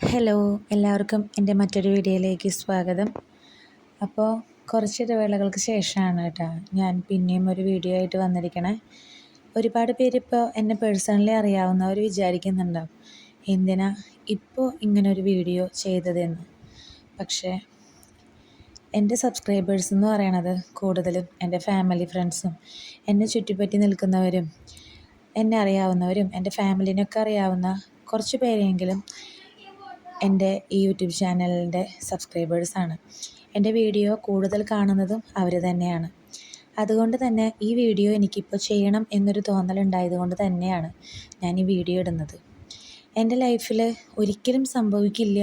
Hello എല്ലാവർക്കും എന്റെ മറ്റൊരു വീഡിയോയിലേക്ക് സ്വാഗതം. അപ്പോൾ കുറച്ച് ഇടവേളകൾക്ക് ശേഷമാണ് കേട്ടോ ഞാൻ പിന്നെയും ഒരു വീഡിയോ ആയിട്ട് വന്നിരിക്കണേ. ഒരുപാട് പേരിപ്പോൾ എന്നെ പേഴ്സണലി അറിയാവുന്നവർ വിചാരിക്കുന്നുണ്ടാവും എന്തിനാ ഇപ്പോൾ ഇങ്ങനൊരു വീഡിയോ ചെയ്തതെന്ന്? പക്ഷേ എന്റെ സബ്സ്ക്രൈബേഴ്സ് എന്ന് പറയണത് കൂടുതലും എന്റെ ഫാമിലി ഫ്രണ്ട്സും എന്നെ ചുറ്റിപ്പറ്റി നിൽക്കുന്നവരും എന്നെ അറിയാവുന്നവരും എന്റെ ഫാമിലിനൊക്കെ അറിയാവുന്ന കുറച്ച് പേരെങ്കിലും എന്റെ ഈ യൂട്യൂബ് ചാനലിന്റെ സബ്സ്ക്രൈബേഴ്സാണ്. എന്റെ വീഡിയോ കൂടുതൽ കാണുന്നതും അവർ തന്നെയാണ്. അതുകൊണ്ട് തന്നെ ഈ വീഡിയോ എനിക്കിപ്പോൾ ചെയ്യണം എന്നൊരു തോന്നലുണ്ടായത് കൊണ്ട് തന്നെയാണ് ഞാൻ ഈ വീഡിയോ ഇടുന്നത്. എന്റെ ലൈഫിൽ ഒരിക്കലും സംഭവിക്കില്ല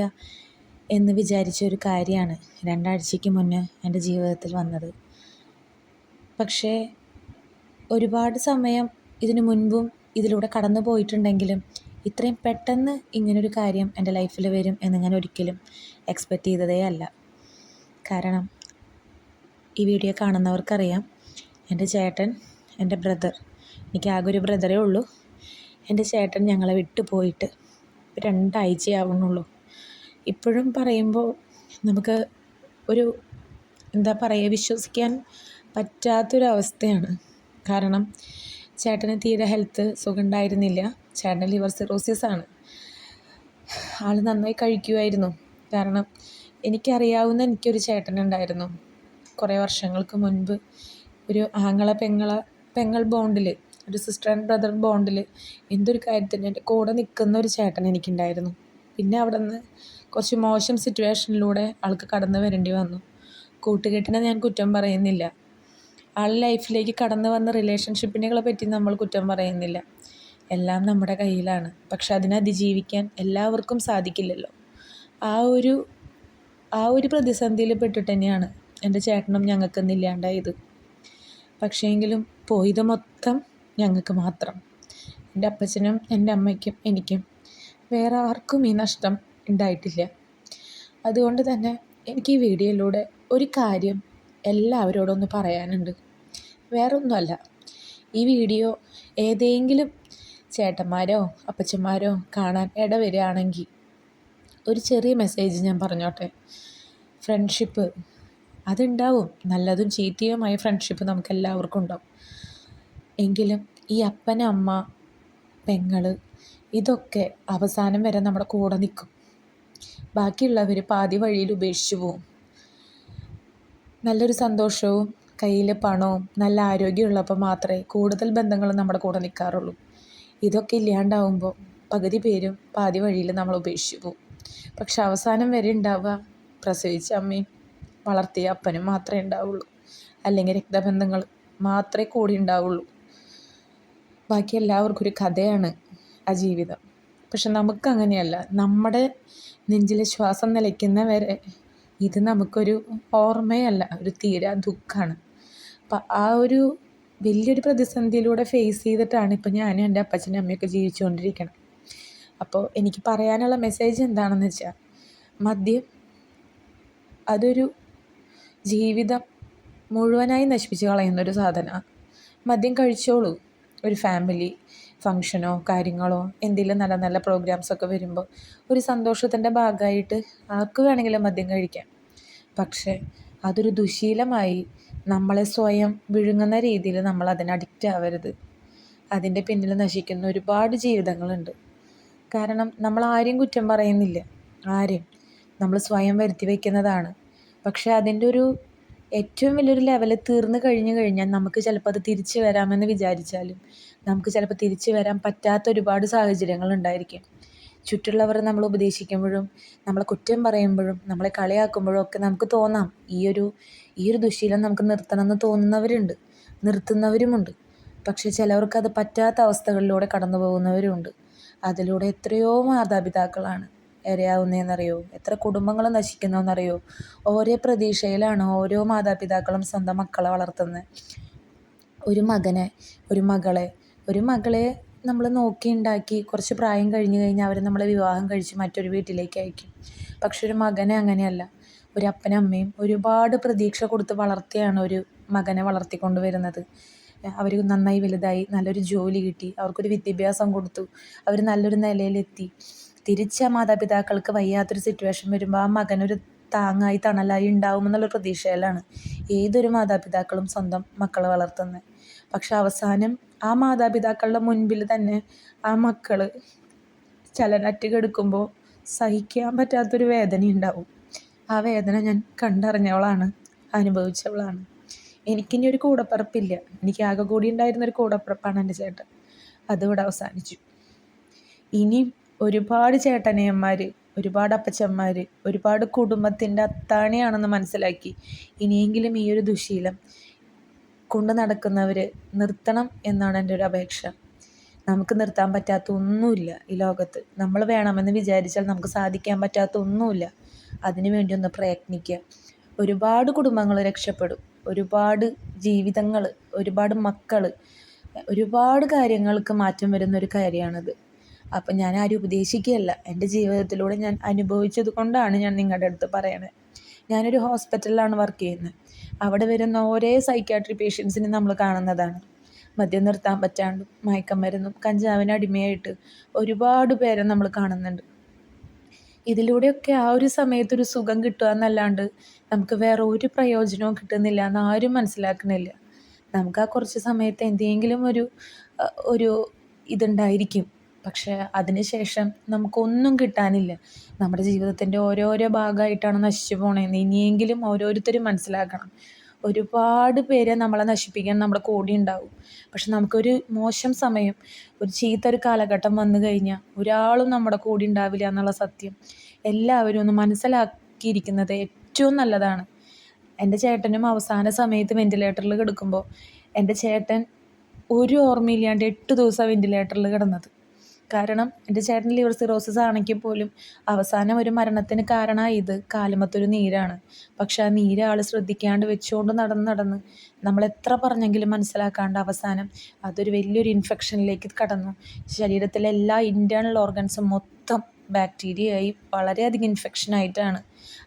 എന്ന് വിചാരിച്ച ഒരു കാര്യമാണ് രണ്ടാഴ്ചയ്ക്ക് മുന്നേ എന്റെ ജീവിതത്തിൽ വന്നത്. പക്ഷേ ഒരുപാട് സമയം ഇതിനു മുൻപും ഇതിലൂടെ കടന്നു പോയിട്ടുണ്ടെങ്കിലും ഇത്രയും പെട്ടെന്ന് ഇങ്ങനൊരു കാര്യം എന്റെ ലൈഫിൽ വരും എന്ന് ഞാൻ ഒരിക്കലും എക്സ്പെക്റ്റ് ചെയ്തതേ അല്ല. കാരണം ഈ വീഡിയോ കാണുന്നവർക്കറിയാം എന്റെ ചേട്ടൻ എന്റെ ബ്രദർ എനിക്ക് ആകെ ഒരു ബ്രദറേ ഉള്ളൂ. എന്റെ ചേട്ടൻ ഞങ്ങളെ വിട്ടു പോയിട്ട് രണ്ടാഴ്ചയാവുന്നുള്ളൂ. ഇപ്പോഴും പറയുമ്പോൾ നമുക്ക് ഒരു എന്താ പറയുക വിശ്വസിക്കാൻ പറ്റാത്തൊരവസ്ഥയാണ്. കാരണം ചേട്ടന് തീരെ ഹെൽത്ത് സുഖമുണ്ടായിരുന്നില്ല ചേട്ടന് ലിവർ സിറോസിസ് ആണ് ആൾ നന്നായി കഴിക്കുമായിരുന്നു കാരണം എനിക്കറിയാവുന്ന എനിക്കൊരു ചേട്ടനുണ്ടായിരുന്നു. കുറേ വർഷങ്ങൾക്ക് മുൻപ് ഒരു ആങ്ങള പെങ്ങള പെങ്ങൾ ബോണ്ടിൽ ഒരു സിസ്റ്റർ ആൻഡ് ബ്രദർ ബോണ്ടിൽ എന്തൊരു കാര്യത്തിന് എന്റെ കൂടെ നിൽക്കുന്ന ഒരു ചേട്ടൻ എനിക്കുണ്ടായിരുന്നു. പിന്നെ അവിടെ നിന്ന് കുറച്ച് മോശം സിറ്റുവേഷനിലൂടെ ആൾക്ക് കടന്നു വരേണ്ടി വന്നു. കൂട്ടുകെട്ടിനെ ഞാൻ കുറ്റം പറയുന്നില്ല. ആൾ ലൈഫിലേക്ക് കടന്നു വന്ന റിലേഷൻഷിപ്പിനെ പറ്റി നമ്മൾ കുറ്റം പറയുന്നില്ല. എല്ലാം നമ്മുടെ കയ്യിലാണ്. പക്ഷെ അതിനെ അതിജീവിക്കാൻ എല്ലാവർക്കും സാധിക്കില്ലല്ലോ. ആ ഒരു ആ ഒരു പ്രതിസന്ധിയിൽ പെട്ടിട്ട് തന്നെയാണ് എന്റെ ചേട്ടനും ഞങ്ങൾക്കൊന്നും ഇല്ലാണ്ടായത്. പക്ഷേങ്കിലും പോയത് മൊത്തം ഞങ്ങൾക്ക് മാത്രം. എന്റെ അപ്പച്ചനും എന്റെ അമ്മയ്ക്കും എനിക്കും വേറെ ആർക്കും ഈ നഷ്ടം ഉണ്ടായിട്ടില്ല. അതുകൊണ്ട് തന്നെ എനിക്ക് ഈ വീഡിയോയിലൂടെ ഒരു കാര്യം എല്ലാവരോടൊന്ന് പറയാനുണ്ട്. വേറൊന്നുമല്ല. ഈ വീഡിയോ ഏതെങ്കിലും ചേട്ടന്മാരോ അപ്പച്ചന്മാരോ കാണാൻ ഇടവരികയാണെങ്കിൽ ഒരു ചെറിയ മെസ്സേജ് ഞാൻ പറഞ്ഞോട്ടെ. ഫ്രണ്ട്ഷിപ്പ് അതുണ്ടാവും. നല്ലതും ചീത്തയുമായ ഫ്രണ്ട്ഷിപ്പ് നമുക്ക് എല്ലാവർക്കും ഉണ്ടാവും. എങ്കിലും ഈ അപ്പന അമ്മ പെങ്ങൾ ഇതൊക്കെ അവസാനം വരെ നമ്മുടെ കൂടെ നിൽക്കും. ബാക്കിയുള്ളവർ പാതി വഴിയിൽ ഉപേക്ഷിച്ചു പോവും. നല്ലൊരു സന്തോഷവും കയ്യിൽ പണവും നല്ല ആരോഗ്യമുള്ളപ്പോൾ മാത്രമേ കൂടുതൽ ബന്ധങ്ങൾ നമ്മുടെ കൂടെ നിൽക്കാറുള്ളൂ. ഇതൊക്കെ ഇല്ലാണ്ടാവുമ്പോൾ പകുതി പേരും പാതി വഴിയിൽ നമ്മൾ ഉപേക്ഷിച്ചു പോകും പക്ഷെ അവസാനം വരെ ഉണ്ടാവുക പ്രസവിച്ച അമ്മയും വളർത്തിയ അപ്പനും മാത്രമേ ഉണ്ടാവുള്ളൂ അല്ലെങ്കിൽ രക്തബന്ധങ്ങൾ മാത്രമേ കൂടി ഉണ്ടാവുള്ളൂ ബാക്കി എല്ലാവർക്കും ഒരു കഥയാണ് ആ ജീവിതം. പക്ഷെ നമുക്കങ്ങനെയല്ല നമ്മുടെ നെഞ്ചിലെ ശ്വാസം നിലയ്ക്കുന്നവരെ ഇത് നമുക്കൊരു ഓർമ്മയല്ല. ഒരു തീരാ ദുഃഖമാണ് അപ്പം ആ ഒരു വലിയൊരു പ്രതിസന്ധിയിലൂടെ ഫേസ് ചെയ്തിട്ടാണ് ഇപ്പം ഞാനും എന്റെ അപ്പച്ചനും അമ്മയൊക്കെ ജീവിച്ചുകൊണ്ടിരിക്കുന്നത് അപ്പോൾ എനിക്ക് പറയാനുള്ള മെസ്സേജ് എന്താണെന്ന് വെച്ചാൽ മദ്യം അതൊരു ജീവിതം മുഴുവനായി നശിപ്പിച്ച് കളയുന്നൊരു സാധനമാണ് മദ്യം കഴിച്ചോളൂ. ഒരു ഫാമിലി ഫങ്ഷനോ കാര്യങ്ങളോ എന്തെങ്കിലും നല്ല നല്ല പ്രോഗ്രാംസൊക്കെ വരുമ്പോൾ ഒരു സന്തോഷത്തിന്റെ ഭാഗമായിട്ട് ആർക്ക് വേണമെങ്കിലും മദ്യം കഴിക്കാം. പക്ഷേ അതൊരു ദുശീലമായി നമ്മളെ സ്വയം വിഴുങ്ങുന്ന രീതിയിൽ നമ്മൾ അതിന് അഡിക്റ്റ് ആവരുത്. അതിന്റെ പിന്നിൽ നശിക്കുന്ന ഒരുപാട് ജീവിതങ്ങളുണ്ട്. കാരണം നമ്മൾ ആരെയും കുറ്റം പറയുന്നില്ല. ആരെയും. നമ്മൾ സ്വയം വരുത്തി വയ്ക്കുന്നതാണ് പക്ഷേ അതിന്റെ ഒരു ഏറ്റവും വലിയൊരു ലെവൽ തീർന്നു കഴിഞ്ഞു കഴിഞ്ഞാൽ നമുക്ക് ചിലപ്പോൾ അത് തിരിച്ചു വരാമെന്ന് വിചാരിച്ചാലും നമുക്ക് ചിലപ്പോൾ തിരിച്ചു വരാൻ പറ്റാത്ത ഒരുപാട് സാഹചര്യങ്ങൾ ഉണ്ടായിരിക്കും. ചുറ്റുള്ളവർ നമ്മൾ ഉപദേശിക്കുമ്പോഴും നമ്മളെ കുറ്റം പറയുമ്പോഴും നമ്മളെ കളിയാക്കുമ്പോഴും ഒക്കെ നമുക്ക് തോന്നാം. ഈ ഒരു ഈ ഒരു ദുശീലം നമുക്ക് നിർത്തണം എന്ന് തോന്നുന്നവരുണ്ട്. നിർത്തുന്നവരുമുണ്ട്. പക്ഷെ അത് പറ്റാത്ത അവസ്ഥകളിലൂടെ കടന്നു പോകുന്നവരുമുണ്ട്. അതിലൂടെ എത്രയോ മാതാപിതാക്കളാണ് ഇരയാവുന്നതെന്നറിയോ? എത്ര കുടുംബങ്ങൾ നശിക്കുന്നതെന്നറിയോ? ഓരോ പ്രതീക്ഷയിലാണ് ഓരോ മാതാപിതാക്കളും സ്വന്തം മക്കളെ വളർത്തുന്നത്. ഒരു മകനെ ഒരു മകളെ ഒരു മകളെ നമ്മൾ നോക്കി ഉണ്ടാക്കി കുറച്ച് പ്രായം കഴിഞ്ഞ് കഴിഞ്ഞാൽ അവർ നമ്മളെ വിവാഹം കഴിച്ച് മറ്റൊരു വീട്ടിലേക്ക് അയക്കും. പക്ഷെ ഒരു മകനെ അങ്ങനെയല്ല. ഒരു അപ്പനും അമ്മയും ഒരുപാട് പ്രതീക്ഷ കൊടുത്ത് വളർത്തിയാണ് ഒരു മകനെ വളർത്തിക്കൊണ്ട് വരുന്നത്. അവർ നന്നായി വലുതായി നല്ലൊരു ജോലി കിട്ടി അവർക്കൊരു വിദ്യാഭ്യാസം കൊടുത്തു അവർ നല്ലൊരു നിലയിലെത്തി. തിരിച്ച് ആ മാതാപിതാക്കൾക്ക് വയ്യാത്തൊരു സിറ്റുവേഷൻ വരുമ്പോൾ ആ മകനൊരു താങ്ങായി തണലായി ഉണ്ടാവുമെന്നുള്ള പ്രതീക്ഷയിലാണ് ഏതൊരു മാതാപിതാക്കളും സ്വന്തം മക്കളെ വളർത്തുന്നത് പക്ഷെ അവസാനം ആ മാതാപിതാക്കളുടെ മുൻപിൽ തന്നെ ആ മക്കൾ ചലനറ്റ് കെടുക്കുമ്പോൾ സഹിക്കാൻ പറ്റാത്തൊരു വേദന ഉണ്ടാവും. ആ വേദന ഞാൻ കണ്ടറിഞ്ഞവളാണ് അനുഭവിച്ചവളാണ്. എനിക്കിനി ഒരു കൂടപ്പറപ്പില്ല. എനിക്ക് ആകെ കൂടി ഉണ്ടായിരുന്ന ഒരു കൂടപ്പറപ്പാണ് എന്റെ ചേട്ടൻ. അതിവിടെ അവസാനിച്ചു. ഇനി ഒരുപാട് ചേട്ടനയന്മാർ ഒരുപാട് അപ്പച്ചന്മാർ ഒരുപാട് കുടുംബത്തിന്റെ അത്താണിയാണെന്ന് മനസ്സിലാക്കി ഇനിയെങ്കിലും ഈ ഒരു ദുശീലം കൊണ്ട് നടക്കുന്നവർ നിർത്തണം എന്നാണ് എന്റെ ഒരു അപേക്ഷ. നമുക്ക് നിർത്താൻ പറ്റാത്ത ഒന്നുമില്ല ഈ ലോകത്ത്. നമ്മൾ വേണമെന്ന് വിചാരിച്ചാൽ നമുക്ക് സാധിക്കാൻ പറ്റാത്ത ഒന്നുമില്ല അതിനു വേണ്ടി ഒന്ന് പ്രയത്നിക്കുക. ഒരുപാട് കുടുംബങ്ങൾ രക്ഷപ്പെടും. ഒരുപാട് ജീവിതങ്ങൾ ഒരുപാട് മക്കൾ ഒരുപാട് കാര്യങ്ങൾക്ക് മാറ്റം വരുന്ന ഒരു കാര്യമാണത്. അപ്പം ഞാൻ ആരും ഉപദേശിക്കുകയല്ല. എന്റെ ജീവിതത്തിലൂടെ ഞാൻ അനുഭവിച്ചത് കൊണ്ടാണ് ഞാൻ നിങ്ങളുടെ അടുത്ത് പറയണത്. ഞാനൊരു ഹോസ്പിറ്റലിലാണ് വർക്ക് ചെയ്യുന്നത്. അവിടെ വരുന്ന ഓരോ സൈക്കാട്രി പേഷ്യൻസിനെ നമ്മൾ കാണുന്നതാണ്. മദ്യം നിർത്താൻ പറ്റാണ്ടും മയക്കമരുന്നും കഞ്ചാവിന് അടിമയായിട്ട് ഒരുപാട് പേരെ നമ്മൾ കാണുന്നുണ്ട്. ഇതിലൂടെയൊക്കെ ആ ഒരു സമയത്തൊരു സുഖം കിട്ടുക എന്നല്ലാണ്ട് നമുക്ക് വേറെ ഒരു പ്രയോജനവും കിട്ടുന്നില്ല എന്ന് ആരും മനസ്സിലാക്കുന്നില്ല. നമുക്ക് ആ കുറച്ച് സമയത്ത് എന്തെങ്കിലും ഒരു ഒരു ഇതുണ്ടായിരിക്കും. പക്ഷേ അതിന് ശേഷം നമുക്കൊന്നും കിട്ടാനില്ല. നമ്മുടെ ജീവിതത്തിന്റെ ഓരോരോ ഭാഗമായിട്ടാണ് നശിച്ചു പോണേന്ന്. ഇനിയെങ്കിലും ഓരോരുത്തരും മനസ്സിലാക്കണം. ഒരുപാട് പേരെ നമ്മളെ നശിപ്പിക്കാൻ നമ്മുടെ കൂടെ ഉണ്ടാവും. പക്ഷെ നമുക്കൊരു മോശം സമയം ഒരു ചീത്ത ഒരു കാലഘട്ടം വന്നു കഴിഞ്ഞാൽ ഒരാളും നമ്മുടെ കൂടെ ഉണ്ടാവില്ല എന്നുള്ള സത്യം എല്ലാവരും ഒന്ന് മനസ്സിലാക്കിയിരിക്കുന്നത് ഏറ്റവും നല്ലതാണ്. എന്റെ ചേട്ടനും അവസാന സമയത്ത് വെന്റിലേറ്ററിൽ കിടക്കുമ്പോൾ എന്റെ ചേട്ടൻ ഒരു ഓർമ്മയില്ലാണ്ട് എട്ട് ദിവസം വെന്റിലേറ്ററിൽ കിടന്നത്. കാരണം എന്റെ ചേട്ടൻ ലിവർ സിറോസിസ് ആണെങ്കിൽ പോലും അവസാനം ഒരു മരണത്തിന് കാരണമായത് കാലുമത്തൊരു നീരാണ്. പക്ഷെ ആ നീര് ആൾ ശ്രദ്ധിക്കാണ്ട് വെച്ചുകൊണ്ട് നടന്ന് നടന്ന് നമ്മൾ എത്ര പറഞ്ഞെങ്കിലും മനസ്സിലാക്കാണ്ട് അവസാനം അതൊരു വലിയൊരു ഇൻഫെക്ഷനിലേക്ക് കടന്നു. ശരീരത്തിലെ എല്ലാ ഇന്റേർണൽ ഓർഗൻസും മൊത്തം ബാക്ടീരിയയായി വളരെയധികം ഇൻഫെക്ഷൻ ആയിട്ടാണ്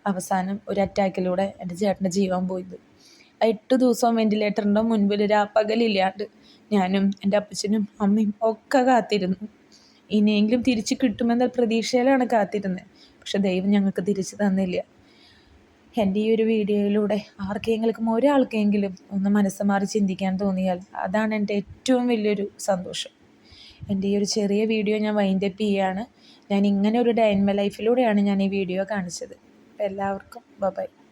അവസാനം ഒരു അറ്റാക്കിലൂടെ എന്റെ ചേട്ടന്റെ ജീവൻ പോയത്. ആ എട്ട് ദിവസവും വെന്റിലേറ്ററിന്റെ മുൻപിൽ രാപ്പകലില്ലാണ്ട് ഞാനും എന്റെ അപ്പച്ചനും അമ്മയും ഒക്കെ കാത്തിരുന്നു. ഇനിയെങ്കിലും തിരിച്ച് കിട്ടുമെന്ന പ്രതീക്ഷയിലാണ് കാത്തിരുന്നത്. പക്ഷെ ദൈവം ഞങ്ങൾക്ക് തിരിച്ചു തന്നില്ല. എന്റെ ഈ ഒരു വീഡിയോയിലൂടെ ആർക്കെങ്കിലും ഒരാൾക്കെങ്കിലും ഒന്ന് മനസ്സ് മാറി ചിന്തിക്കാൻ തോന്നിയാൽ അതാണ് എന്റെ ഏറ്റവും വലിയൊരു സന്തോഷം. എന്റെ ഈ ഒരു ചെറിയ വീഡിയോ ഞാൻ വൈൻഡ് അപ്പ് ചെയ്യുകയാണ് ഞാൻ ഇങ്ങനെ ഒരു ഡൈൻമ ലൈഫിലൂടെയാണ് ഞാൻ ഈ വീഡിയോ കാണിച്ചത്. എല്ലാവർക്കും ബൈ